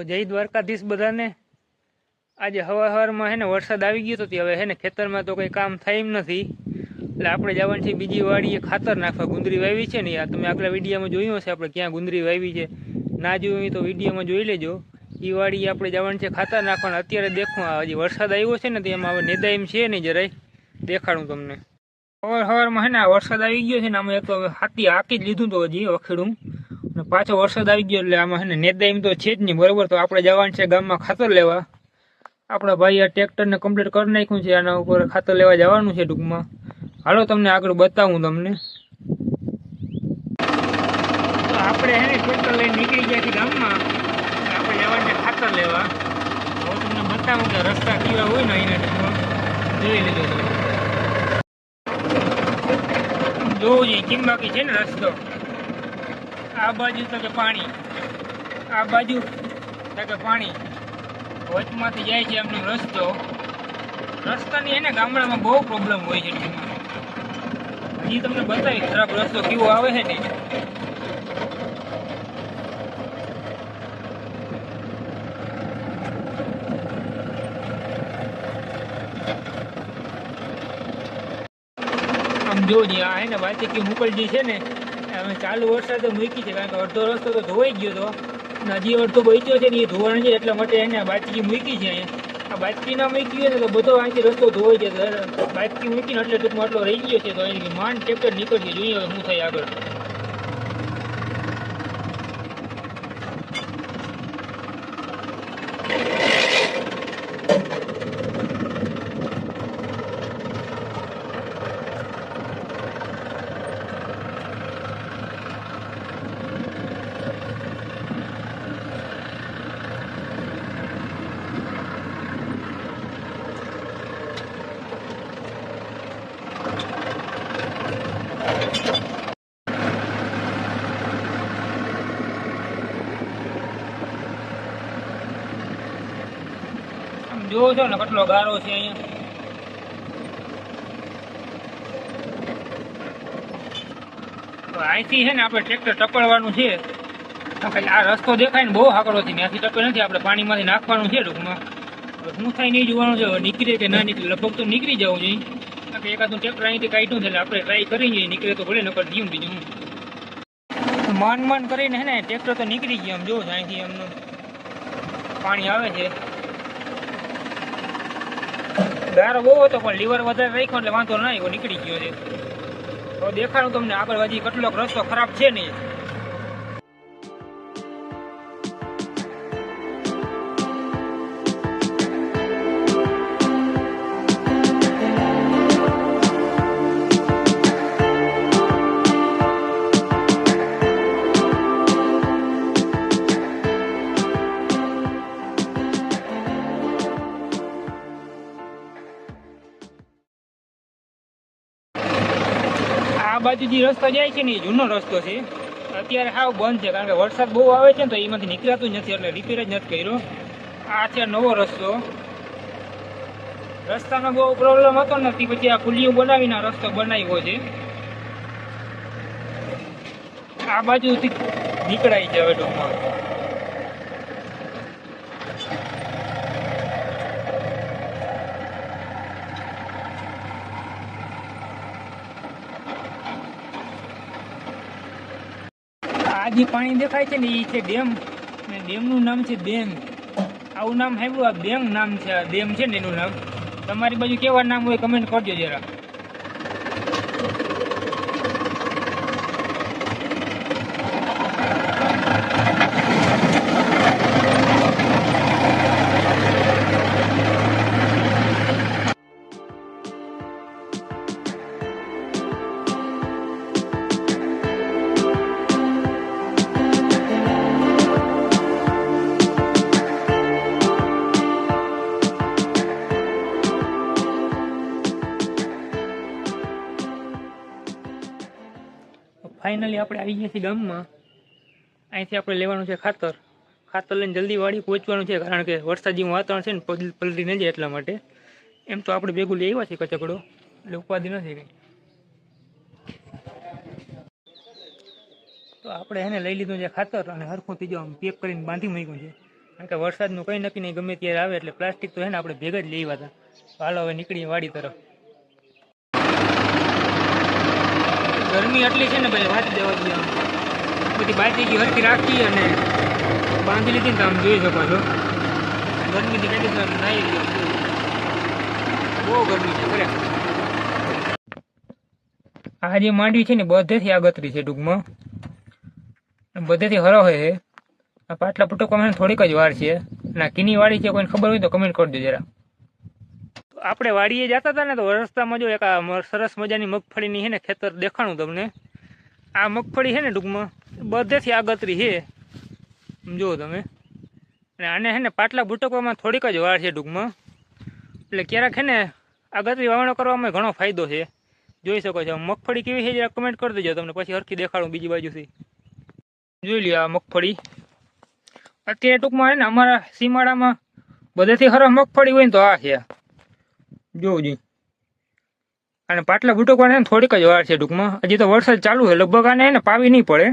તો જય દ્વારકાધીશ બધાને. આજે હવા હવારમાં હે ને વરસાદ આવી ગયો તો હવે હે ને ખેતરમાં તો કંઈ કામ થાય એમ નથી. એટલે આપણે જવાનું છે બીજી વાડીએ ખાતર નાખવા. ગુંદરી વાવી છે ને આ તમે આગલા વિડીયોમાં જોયું હશે આપણે ક્યાં ગુંદરી વાવી છે. ના જોયું તો વિડીયોમાં જોઈ લેજો. એ વાળી આપણે જવાનું છે ખાતર નાખવાનું. અત્યારે દેખો હજી વરસાદ આવ્યો છે ને તો એમાં હવે નેદા એમ છે નહીં જરાય. દેખાડું તમને. હવાર હવારમાં હે ને વરસાદ આવી ગયો છે ને આમાં એક હાથી હાકી જ લીધું તો હજી વખેડું. પાછો વરસાદ આવી ગયો એટલે આમાં હે ને એમ તો છે જ નહીં. બરોબર, તો આપણે જવાનું છે ગામમાં ખાતર લેવા. આપણા ભાઈ આ ટ્રેક્ટરને કમ્પ્લીટ કરી નાખ્યું છે, આના ઉપર ખાતર લેવા જવાનું છે ટૂંકમાં. હાલો, તમને આગળ બતાવું તમને. આપણે હે ને ટ્રેક્ટર લઈને નીકળી ગયા છીએ ગામમાં. આપણે જવાનું છે ખાતર લેવા. હું તમને બતાવું કે રસ્તા કેવા હોય ને અહીંના જોઈ લીધો જોવું જોઈએ, કેમ બાકી છે ને રસ્તો? આ બાજુ તો કે પાણી. આ બાજુ તો કે પાણી. વચમાંથી જાય છે એમનો રસ્તો. રસ્તાની એને ગામડામાં બહુ પ્રોબ્લેમ હોય છે. હજી તમને બતાવી ખરાબ રસ્તો કેવો આવે છે ને. આમ જોજે આ એને ને વાચકી મોકલજી છે ને અમે ચાલુ વરસાદ મૂકી છે, કારણ કે અડધો રસ્તો તો ધોવાઈ ગયો હતો અને હજી અડધો બચ્યો છે ને એ ધોવાણ છે, એટલા માટે એને બાચકી મૂકી છે અહીંયા. આ બાચકી ના મૂકી હોય ને તો બધો અહીંથી રસ્તો ધોવાઈ જતો બાચકી મૂકીને એટલે ટૂંકમાં આટલો રહી ગયો છે, તો અહીંથી માંડ ટ્રેક્ટર નીકળશે. જોઈએ હવે શું થાય આગળ. જોવો છો ને કેટલો ગારો છે અહીંયા. અહીંથી છે ને આપણે ટ્રેક્ટર ટપડવાનું છે. આ રસ્તો દેખાય ને બહુ હાકડો છે ત્યાંથી ટપે નથી, આપણે પાણીમાંથી નાખવાનું છે ટૂંકમાં. શું થાય નહીં જોવાનું છે નીકળે કે ના નીકળે? લગભગ તો નીકળી જવું જોઈએ. કારણ એકાદું ટ્રેક્ટર અહીંથી કાઢ્યું છે એટલે આપણે ટ્રાય કરીએ નીકળે તો ભલે, નકર હું માન માન કરીને હે ને ટ્રેક્ટર તો નીકળી ગયો આમ જોવો અહીંથી એમનું પાણી આવે છે. ગારો બહુ હતો, પણ લીવર વધારે રાખ્યો એટલે વાંધો ના આવ્યો, નીકળી ગયો છે. તો દેખાડું તમને આગળ, હજી કેટલોક રસ્તો ખરાબ છે નહીં. બાજુ જે રસ્તો જાય છે ને એ જૂનો રસ્તો છે. અત્યારે હાવ બંધ છે, કારણ કે વરસાદ બહુ આવે છે ને તો એમાંથી નીકળાતું નથી, એટલે રિપેર જ નથી કર્યો. આ છે નવો રસ્તો. રસ્તાનો બહુ પ્રોબ્લેમ હતો ને પછી આ ખુલ્લીઓ બનાવીને રસ્તો બનાવ્યો છે. આ બાજુથી નીકળાય છે હવે ટૂંકમાં જે પાણી દેખાય છે ને એ છે ડેમ. ને ડેમનું નામ છે બેંગ. આવું નામ સાંભળ્યું? આ બેંગ નામ છે, આ ડેમ છે ને એનું નામ. તમારી બાજુ કેવા નામ હોય કમેન્ટ કરજો જરા. ફાઇનલી આપણે આવી ગયા છીએ ગામમાં. અહીંથી આપણે લેવાનું છે ખાતર. ખાતર લઈને જલ્દી વાળી પહોંચવાનું છે, કારણ કે વરસાદ જેવું વાતાવરણ છે ને પલ- પલટી ન જાય એટલા માટે. એમ તો આપણે ભેગું લઈ આવ્યા છીએ કચકડો. એટલે ઉપાધિ નથી કંઈ. તો આપણે એને લઈ લીધું છે ખાતર અને હરખું ત્રીજો આમ પેક કરીને બાંધી મૂક્યું છે. કારણ કે વરસાદનું કંઈ નક્કી નહીં, ગમે ત્યારે આવે એટલે પ્લાસ્ટિક તો એને આપણે ભેગા જ લેવા હતા. તો હાલો હવે નીકળીએ વાડી તરફ. ગરમી એટલી છે ને ભાઈ વાત દેવા દઈએ. બધી બાજી હરતી રાખી અને બાંધી લીધી ને તમે જોઈ શકો છો. ગરમીથી રીતે નાઈ બહુ ગરમી છે, ખરેખર. આ જે માંડવી છે ને, બધેથી આગતરી છે ટૂંકમાં. બધેથી હરો હોય છે. આ પાટલા પુટકવામાં થોડીક જ વાર છે. અને આ કીની વાળી છે, કોઈને ખબર હોય તો કમેન્ટ કરજો જરા. આપણે વાડીએ જતા હતા ને તો રસ્તામાં જો એક આ સરસ મજાની મગફળીની છે ને ખેતર દેખાણું તમને. આ મગફળી છે ને ટૂંકમાં, બધેથી આગતરી છે. જુઓ તમે. અને આને છે ને પાટલા ભૂટકવામાં થોડીક જ વાર છે ટૂંકમાં. એટલે ક્યારેક છે ને આગતરી વાવણો કરવામાં ઘણો ફાયદો છે. જોઈ શકો છો. મગફળી કેવી છે, જરા કમેન્ટ કરી દેજો તમને, પછી હરખી દેખાડું બીજી બાજુથી જોઈ લ્યો આ મગફળી. અત્યારે ટૂંકમાં છે ને અમારા સીમાડામાં બધેથી હરફ મગફળી હોય ને તો આ છે. જોવું જોઈએ. અને પાટલા ભૂટકવાને ને થોડીક જ વાર છે ટૂંકમાં. હજી તો વરસાદ ચાલુ છે. લગભગ આને એને પાવી નહીં પડે.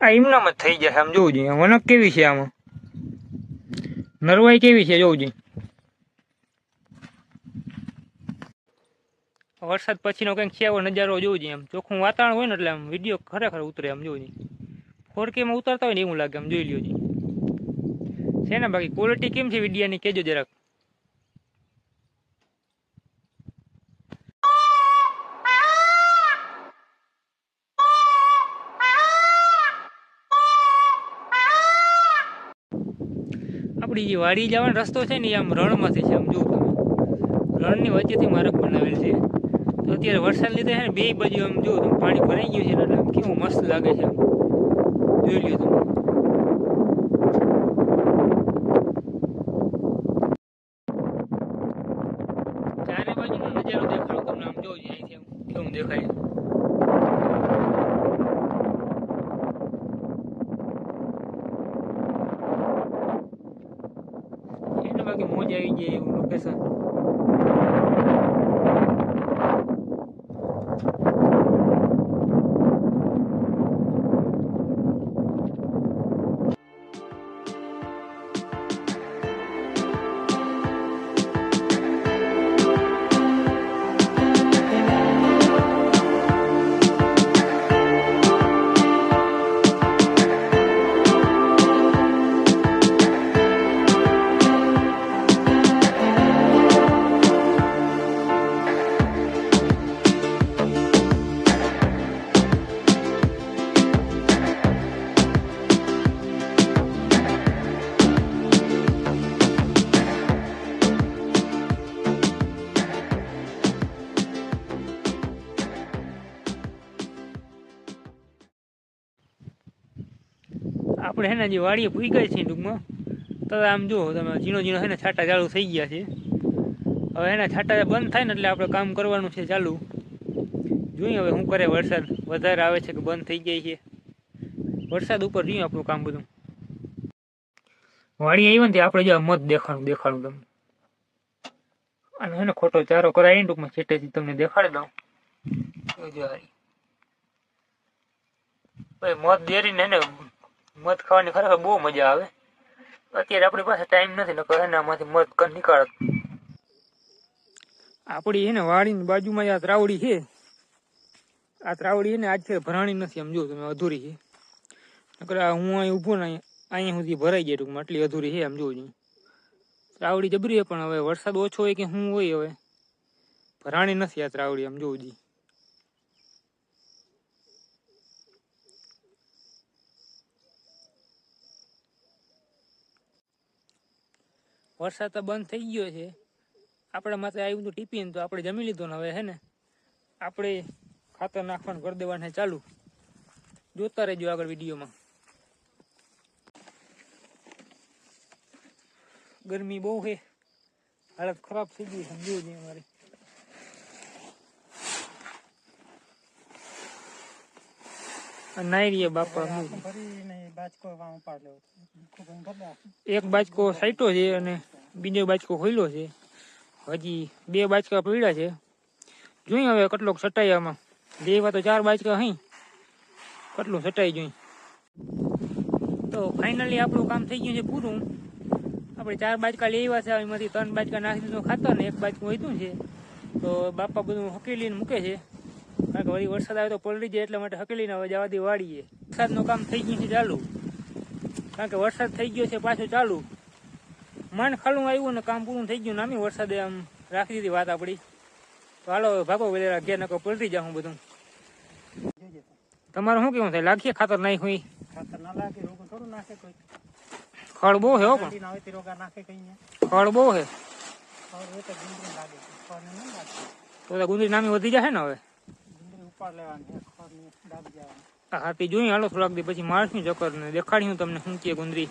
આ એમનામ જ થઈ જશે આમ જોવું જોઈએ. વનક કેવી છે આમાં? નરવાઈ કેવી છે જોવું જોઈએ. વરસાદ પછીનો કંઈક છે એવો નજારો જોવું જોઈએ આમ. ચોખ્ખું વાતાવરણ હોય ને એટલે આમ વીડિયો ખરેખર ઉતરે આમ જોવું જોઈએ. ફોરકેમાં ઉતરતા હોય ને એવું લાગે આમ જોઈ લ્યો છે ને બાકી ક્વોલિટી કેમ છે વિડીયાની? કહેજો જરાક. આપણી જે વાડી જવાનો રસ્તો છે ને એ આમ રણમાંથી છે, આમ જુઓ તમે. રણની વચ્ચેથી માર્ગ બનાવેલ છે. તો અત્યારે વરસાદ લીધે છે ને બે બાજુ આમ જુઓ તમે, પાણી ભરાઈ ગયું છે ને આમ કેવું મસ્ત લાગે છે આમ. જોઈ લ્યો તમે ચારે બાજુનો નજારો દેખાડો તમને આમ જોજો અહીંથી આમ કેવું દેખાય છે. એને બાકી મોજ આવી જાય એવું લોકેશન આપણે હે ને જે વાડીએ પૂઈ ગઈ છે ટૂંકમાં. તો આમ જુઓ તમે ઝીણો ઝીણો હે ને છાંટા ચાલુ થઈ ગયા છે. હવે એના છાંટા બંધ થાય ને એટલે આપણે કામ કરવાનું છે ચાલુ. જોઈએ હવે શું કરે વરસાદ. વધારે આવે છે કે બંધ થઈ જાય છે. વરસાદ ઉપર જોઈએ આપણું કામ બધું. વાડી આવી ને આપણે જો મત દેખાડું દેખાડું તમને. અને એને ખોટો ચારો કરાવી ટૂંકમાં છેટેથી તમને દેખાડી દઉં. જોજો મત દેરીને ને મધ ખાવાની ખરેખર બહુ મજા આવે. અત્યારે આપણી પાસે ટાઈમ નથી, નકર એનામાંથી મધ કર નીકાળત આપણી એને વાડીની બાજુમાં આ ત્રાવડી છે. આ ત્રાવડી એને આજ છે ભરાણી નથી આમ જો તમે અધૂરી છે. નકર હું અહીં ઊભો ને અહીંયા સુધી ભરાઈ જાય ટૂંકમાં, આટલી અધૂરી છે આમ જોવું ત્રાવડી જબરી છે, પણ હવે વરસાદ ઓછો હોય કે શું હોય હવે? ભરાણી નથી આ ત્રાવડી આમ જોવું જી વરસાદ તો બંધ થઈ ગયો છે. આપણા માથે આવ્યું હતું ટીપીને તો આપણે જમી લીધું ને હવે, હે ને? આપણે ખાતર નાખવાનું કરી દેવાનું ચાલુ. જોતા રહેજો આગળ વિડીયોમાં. ગરમી બહુ છે. હાલત ખરાબ થઈ ગઈ સમજવું છે અમારી. નાઈ બાપા એક બાચકો સાઈટો છે અને બીજો બાચકો ખોલ્યો છે. હજી બે બાચકા પડ્યા છે. જોઈએ હવે કેટલોક સટાઈ આમાં. બે તો ચાર બાચકા હઈ. કેટલું સટાઈ જોઈ. તો ફાઇનલી આપણું કામ થઈ ગયું છે પૂરું. આપણે ચાર બાચકા લેવા છે. એમાંથી ત્રણ બાચકા નાખી દીધું ખાતર ને એક બાચકું વધ્યું છે. તો બાપા બધું હકેલીને મૂકે છે. કારણ કે વળી વરસાદ આવે તો પલળી જાય એટલા માટે હકેલીને હવે જવા દે વાળીએ વરસાદનું કામ થઈ ગયું છે ચાલુ. કારણ કે વરસાદ થઈ ગયો છે પાછું ચાલુ. મન ખાલું આવ્યું ને કામ પૂરું થઈ ગયું નામી વરસાદે આમ રાખી દીધી વાત આપણી તો હાલો ભાગો વેલેરા ઘેર નકો પલટી જાઉં બધું. તમારે શું કેવું થાય? લાગીએ ખાતર નાખ્યું ઈ? ખાતર ના લાગે રોગો થોડું નાખે કોઈ. ખડ બહુ છે હો પણ. હોય નાખે ખડ બહુ હોય તો ગુંદરી નામી વધી જશે ને હવે? આ હાથી જોઈ હાલો, થોડાક દી પછી મારશું ચક્કર ને દેખાડ્યું તમને શું કે ગુંદરી.